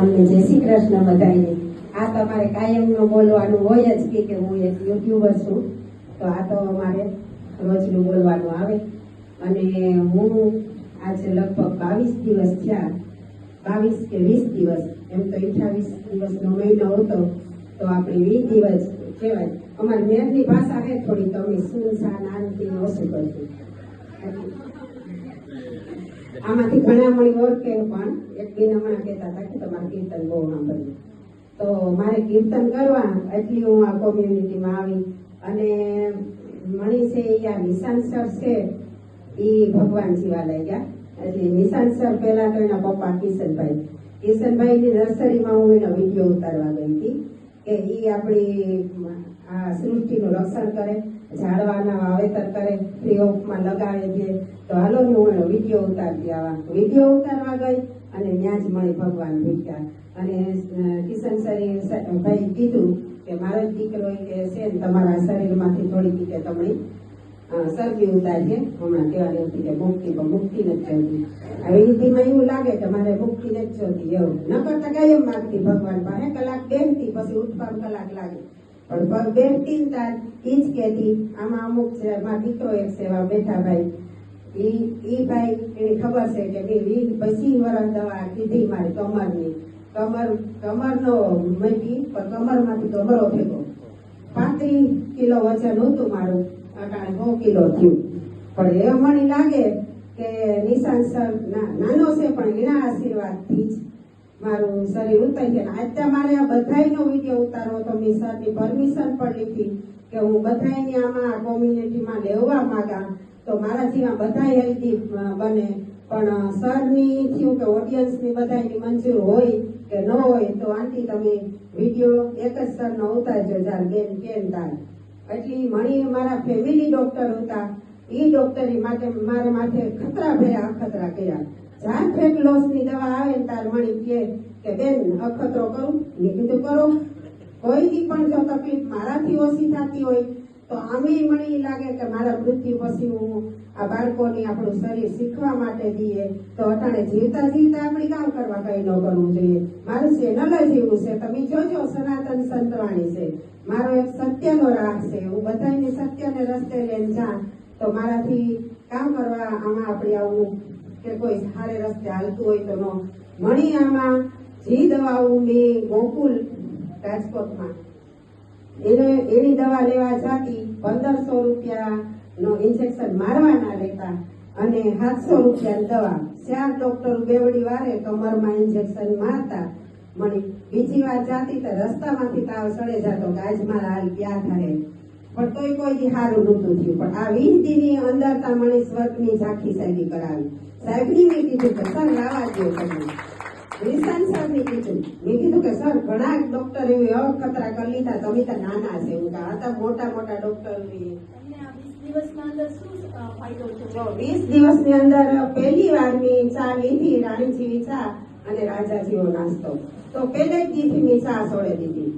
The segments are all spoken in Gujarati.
અને જય શ્રી કૃષ્ણ બધાને આ તમારે કાયમનું બોલવાનું હોય જ કે હું એક યુટ્યુબર છું, તો આ તો અમારે રોજનું બોલવાનું આવે. અને હું આજે લગભગ બાવીસ દિવસ થયા, બાવીસ કે વીસ દિવસ, એમ તો અઠાવીસ દિવસનો મહિનો હતો, તો આપણે વીસ દિવસ કહેવાય. અમારી મેરની ભાષા છે થોડી તમે શું સા નાનથી ઓછું કરશું. આમાંથી ઘણા મળી ઓળખે પણ એક દિન હમણાં કહેતા હતા કે તમારે કીર્તન બહુ સાંભળ્યું તો મારે કીર્તન કરવા એટલી હું આ કોમ્યુનિટીમાં આવી. અને મણીષે આ નિશાન સર છે એ ભગવાન જેવા ગયા. એટલે નિશાન સર પહેલા તો એના પપ્પા કિશનભાઈ. કિશનભાઈની નર્સરીમાં હું એનો વીડિયો ઉતારવા ગઈ હતી. કે એ આપણી, આ સૃષ્ટિનું રક્ષણ કરે, ઝાડવાના વાવેતર કરે ફ્રી ઓફમાં દે છે. તો હાલો હું વીડિયો ઉતારતી આવા વીડિયો ઉતારવા ગઈ અને ત્યાં જ મને ભગવાન ભીખ્યા. અને કિશન સરી ભાઈ કીધું કે મારો દીકરો કે છે તમારા શરીરમાંથી થોડીક કે તમે શરદી ઉતારીએ હમણાં કહેવાની હતી કે મુક્તિ પણ મુક્તિ નથી જોતી હવે હિન્દીમાં એવું લાગે કે મારે મુક્તિ નથી જોતી એવું. ન કરતા કાયમ માગતી ભગવાન પાસે કલાક બેસતી પછી ઉઠવામાં કલાક લાગે. પણ પગ બેસતી તાર એ જ કહેતી, આમાં અમુક છે, મારા દીકરો એક સેવા બેઠા ભાઈ. ઈ ઈ ભાઈ એની ખબર છે કે બે વીસ પછી વરસ દવા કીધી મારી કમરની. કમર, કમરનો મૂકી પણ કમરમાંથી કમરો ફેંકો પાંત્રીસ કિલો વજન હતું મારું. અટાણે સો કિલો થયું. પણ એ મને લાગે કે નિશાન સર નાનો છે, પણ એના આશીર્વાદથી જ મારું શરીર ઉતરી છે. આજ મારે આ બધાયનો વીડિયો ઉતારવો તો મેં સરની પરમિશન પણ લીધી કે હું બધાયને આમાં આ કોમ્યુનિટીમાં લેવા માંગા. તો મારા જેવા બધા હેલ્ધી બને. પણ સરની થયું કે ઓડિયન્સની બધાની મંજૂર હોય કે ન હોય, તો આંટી તમે વીડિયો એક જ સરનો ઉતારજો, જાર બેન કેમ તાર એટલી મણી મારા ફેમિલી ડોક્ટર હતા. એ ડોક્ટરી માટે મારા માથે ખતરા ભર્યા, અખતરા કર્યા. જાર ફેટ લોસની દવા આવે ને તાર મણી કહે કે, બેન, અખતરો કરું. મેં કીધું, કરો. કોઈ દી પણ જો તકલીફ મારાથી ઓછી થતી હોય, તો આમે મણી લાગે કે મારા મૃત્યુ પછી હું આ બાળકોને આપણું શરીર શીખવા માટે દઈએ. તો અટાણે જીવતા જીવતા આપણે કામ કરવા કઈ ન કરવું જોઈએ. મારું ચેનલ જ એવું છે. તમે જોજો, સનાતન સંતવાણી છે. મારો એક સત્યનો રાગ છે. હું બધાને સત્યને રસ્તે લઈને જા તો મારાથી કામ કરવા આમાં આપણે આવું કે કોઈ સારે રસ્તે હાલતું હોય તો ન. મણી આમાં જી દવાઓ મેં ગોકુલ રાજકોટમાં. એને, એની દવા લેવા જાતી પંદરસો રૂપિયાનો ઇન્જેક્શન મારવાના રહેતા અને સાતસો રૂપિયાની દવા. ચાર ડોક્ટર બેવડી વારે કમરમાં ઇન્જેક્શન મારતા. મને બીજી વાર જાતી તો રસ્તામાંથી તાવ સડે જતો કે આજ મારા હાલ ક્યાં થાય પણ તોય કોઈ દી સારું નહોતું થયું. પણ આ વીસ દીની અંદર તા મને સ્વર્ગની ઝાંખી સાહેબી કરાવી. સાહેબની મેં કીધું કે સર લાવા દો તમે. નિશાન સર કીધું મેં કીધું કે સર ઘણા ડોક્ટર એવી અવકતરા કરી લીધા. તમે તો નાના છે. હું કે આ તો મોટા મોટા ડોક્ટર વીસ દિવસની અંદર પહેલી વાર મેં ચા લીધી રાણીજીવી ચા. અને રાજા જેવો નાસ્તો. તો દીથી મેં છોડે દીધી.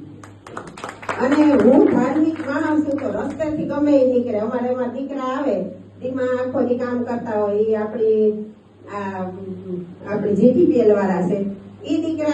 અને હું ધાર્મિક માણસ છું, તો રસ્તેથી ગમે એ નીકળે. અમારે એમાં દીકરા આવે તેમાં આખો દી કામ કરતા હોય, એ આપણી આપણી જીટીપીએલ વાળા છે. એ દીકરા